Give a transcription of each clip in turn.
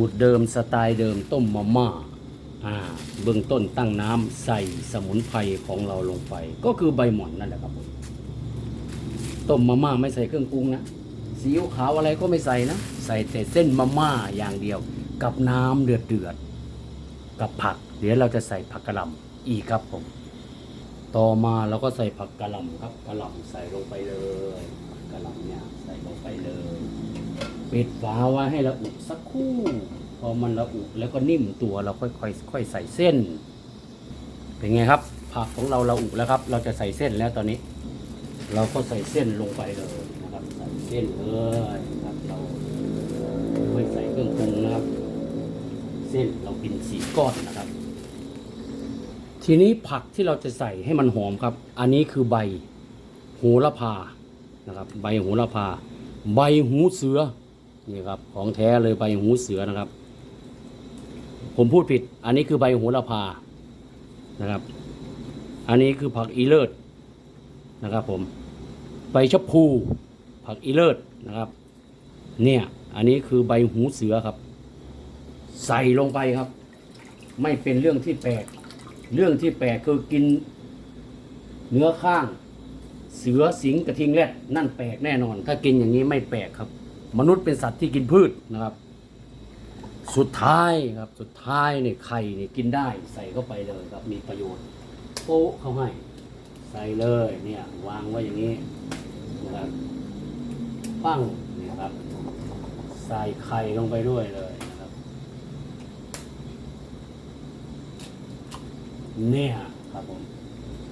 สูตรเดิมสไตล์เดิมต้มมาม่าอ่าเบื้องต้นตั้งน้ำใส่สมุนไพรของเราลงไป ก็คือใบหม่อนนั่นแหละครับผมต้มมาม่าไม่ใส่เครื่องปรุงนะซีอิ๊วขาวอะไรก็ไม่ใส่นะใส่แต่เส้นมาม่าอย่างเดียว กับน้ำเดือดเดือดๆกับผัก เดี๋ยวเราจะใส่ผักกะหล่ำอีกครับผม ต่อมาเราก็ใส่ผักกะหล่ำครับกะหล่ำใส่ลงไปเลยผักกะหล่ำเนี่ยใส่ลงไปเลย ปิดฝาไว้ให้ละอุสักครู่ พอมันละอุแล้วก็นิ่มตัวเราค่อยๆค่อยใส่เส้น เป็นไงครับ ผักของเราละอุแล้วครับ เราจะใส่เส้นแล้วตอนนี้ เราก็ใส่เส้นลงไปเลยนะครับ ใส่เส้นเลยครับเราไม่ใส่เครื่องปรุงนะครับ เส้นเรากินสีก้อนนะครับ ทีนี้ผักที่เราจะใส่ให้มันหอมครับ อันนี้คือใบโหระพานะครับ ใบโหระพา ใบหูเสือ นี่ครับของแท้เลยใบหูเสือนะครับ ผมพูดผิด อันนี้คือใบโหระพานะครับ อันนี้คือผักอีเลิศนะครับ ผมใบชะพูผักอีเลิศนะครับ เนี่ย อันนี้คือใบหูเสือครับ ใส่ลงไปครับ ไม่เป็นเรื่องที่แปลกเรื่องที่แปลกคือกิน เนื้อข้าง เสือสิงกระทิงแรดนั่นแปลกแน่นอน ถ้ากินอย่างนี้ไม่แปลกครับ มนุษย์เป็นสัตว์ที่กินพืชนะครับ สุดท้ายครับสุดท้ายเนี่ยไข่เนี่ยกินได้ใส่เข้าไปเลยครับมีประโยชน์โป๊ะเขาให้ ใส่เลยเนี่ยวางไว้อย่างนี้นะครับปั้งเนี่ยครับ ใส่ไข่ลงไปด้วยเลยนะครับ เนี่ยครับผม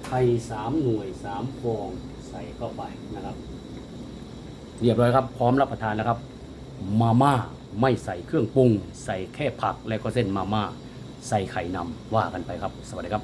ไข่สามหน่วยสามฟองใส่เข้าไปนะครับ เรียบร้อยครับพร้อมรับประทานแล้วครับ มาม่าไม่ใส่เครื่องปรุง ใส่แค่ผักและก็เส้นมาม่าใส่ไข่นำว่ากันไปครับ สวัสดีครับ